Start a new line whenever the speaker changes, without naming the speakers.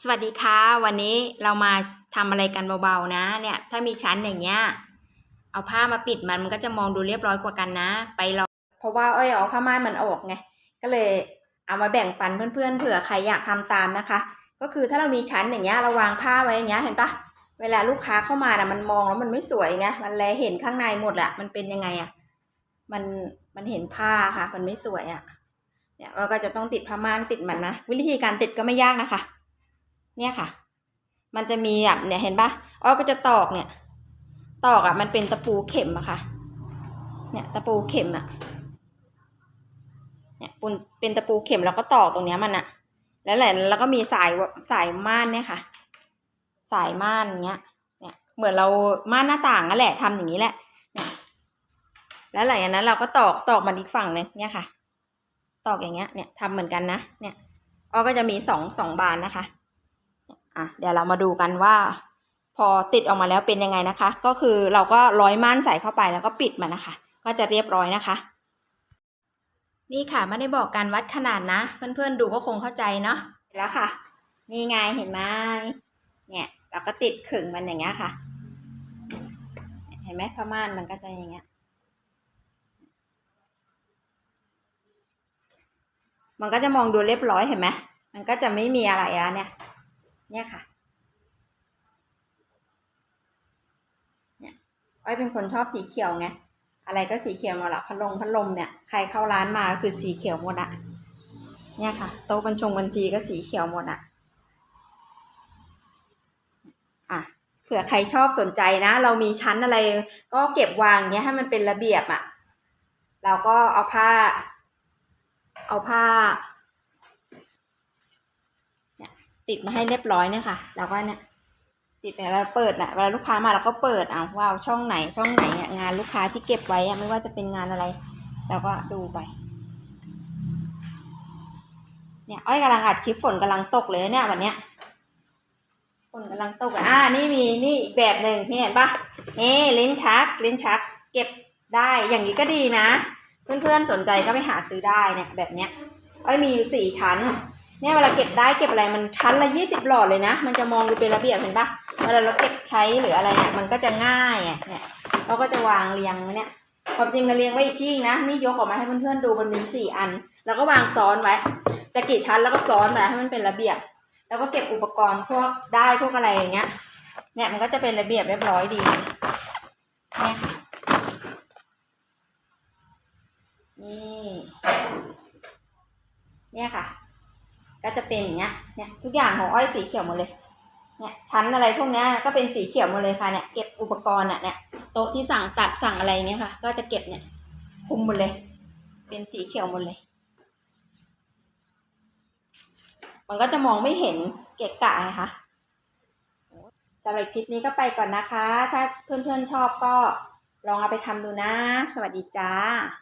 สวัสดีค่ะ วันนี้เรามาทำอะไรกันเบาๆนะ เนี่ยถ้ามีชั้นอย่างเงี้ยเอาผ้ามาปิดมันมันก็จะมองดูเรียบร้อยกว่ากันนะ ไปลองเพราะว่าอ้อยเอาผ้าม่านมันออกไงก็เลยเอามาแบ่งปันเพื่อนๆเผื่อใครอยากทำตามนะคะ ก็คือถ้าเรามีชั้นอย่างเงี้ยเราวางผ้าไว้อย่างเงี้ยเห็นปะเวลาลูกค้าเข้ามานะมันมองแล้วมันไม่สวยไงมันแลเห็นข้างในหมดอะมันเป็นยังไงอะมันมันเห็นผ้าค่ะ มันไม่สวยอะเนี่ยเราก็จะต้องติดผ้าม่านติดมันนะวิธีการติดก็ไม่ยากนะคะ เนี่ยค่ะ มันจะมีแบบเนี่ยเห็นปะอ้อก็จะตอกเนี่ย ตอกอะ่ะมันเป็นตะปูเข็มอะค่ะ เนี่ยตะปูเข็มอะเนี่ยปุนเป็นตะปูเข็มแล้วก็ตอกตรงเนี้ยมันอะแล้วแหละแล้วก็มีสายสายม่านเนี่ยค่ะ สายม่านเงี้ย เนี่ยเหมือนเราม่านหน้าต่างนั่นแหละทำอย่างนี้แหละเนี่ยแล้วหลังจากนั้นเราก็ตอกตอกมันอีกฝั่งหนึงเนี่ยค่ะ ตอกอย่างเงี้ยเนี่ยทำเหมือนกันนะเนี่ยอ้อก็จะมีสองสองบานนะคะ อะเดี๋ยวเรามาดูกันว่า พอติดออกมาแล้วเป็นยังไงนะคะ ก็คือเราก็ร้อยม่านใส่เข้าไปแล้วก็ปิดมันนะคะ ก็จะเรียบร้อยนะคะ นี่ค่ะไม่ได้บอกการวัดขนาดนะ เพื่อนๆดูก็คงเข้าใจเนาะแล้วค่ะ นี่ไงเห็นไหมเนี่ยเราก็ติดขึงมันอย่างเงี้ยค่ะ เห็นไหมผ้าม่านมันก็จะอย่างเงี้ยมันก็จะมองดูเรียบร้อยเห็นไหมมันก็จะไม่มีอะไรแล้วเนี่ย เนี่ยค่ะเนี่ยอ้อยเป็นคนชอบสีเขียวไงอะไรก็สีเขียวหมดละพัดลมพัดลมเนี่ยใครเข้าร้านมาคือสีเขียวหมดอะเนี่ยค่ะโต๊ะบัญชงบัญชีก็สีเขียวหมดอะอะเผื่อใครชอบสนใจนะ เรามีชั้นอะไรก็เก็บวางเนี้ยให้มันเป็นระเบียบอะเราก็เอาผ้า เอาผ้า ติดมาให้เรียบร้อยเนี่ยค่ะแล้วก็เนี่ยติดไปแล้วเปิดนะเวลาลูกค้ามาเราก็เปิดเอาว่าเอาช่องไหนช่องไหนงานลูกค้าที่เก็บไว้ไม่ว่าจะเป็นงานอะไรเราก็ดูไปเนี่ยอ้อยกำลังอัดคลิปฝนกำลังตกเลยเนี่ยวันเนี้ยฝนกำลังตกอ่านี่มีนี่อีกแบบหนึ่งนี่เห็นปะนี่ลิ้นชักลิ้นชักเก็บได้อย่างนี้ก็ดีนะ เพื่อนๆสนใจก็ไปหาซื้อได้เนี่ยแบบเนี้ยอ้อยมีอยู่สี่ชั้น เนี่ยเวลาเก็บได้เก็บอะไรมันชั้นละยี่สิบหลอดเลยนะ มันจะมองดูเป็นระเบียบเห็นปะเวลาเราเก็บใช้หรืออะไรเนี่ยมันก็จะง่ายอะเนี่ยเราก็จะวางเรียงไว้เนี่ยความจริงมันเรียงไว้อีกที่นะนี่ยกออกมาให้เพื่อนๆดูมันมีสี่อัน แล้วก็วางซ้อนไว้ จะกี่ชั้นแล้วก็ซ้อนมาให้มันเป็นระเบียบ แล้วก็เก็บอุปกรณ์พวกได้พวกอะไรอย่างเงี้ยเนี่ยมันก็จะเป็นระเบียบเรียบร้อยดีเนี่ยค่ะนี่เนี่ยค่ะ ก็จะเป็นอย่างเงี้ยเนี่ยทุกอย่างของอ้อยสีเขียวหมดเลยเนี่ยชั้นอะไรพวกเนี้ยก็เป็นสีเขียวหมดเลยค่ะเนี่ยเก็บอุปกรณ์อะเนี่ยโต๊ะที่สั่งตัดสั่งอะไรเนี้ยค่ะ ก็จะเก็บเนี่ยคุมหมดเลย เป็นสีเขียวหมดเลย มันก็จะมองไม่เห็นเกะกะไงคะสำหรับคลิปนี้ก็ไปก่อนนะคะ ถ้าเพื่อนๆชอบก็ลองเอาไปทำดูนะ สวัสดีจ้า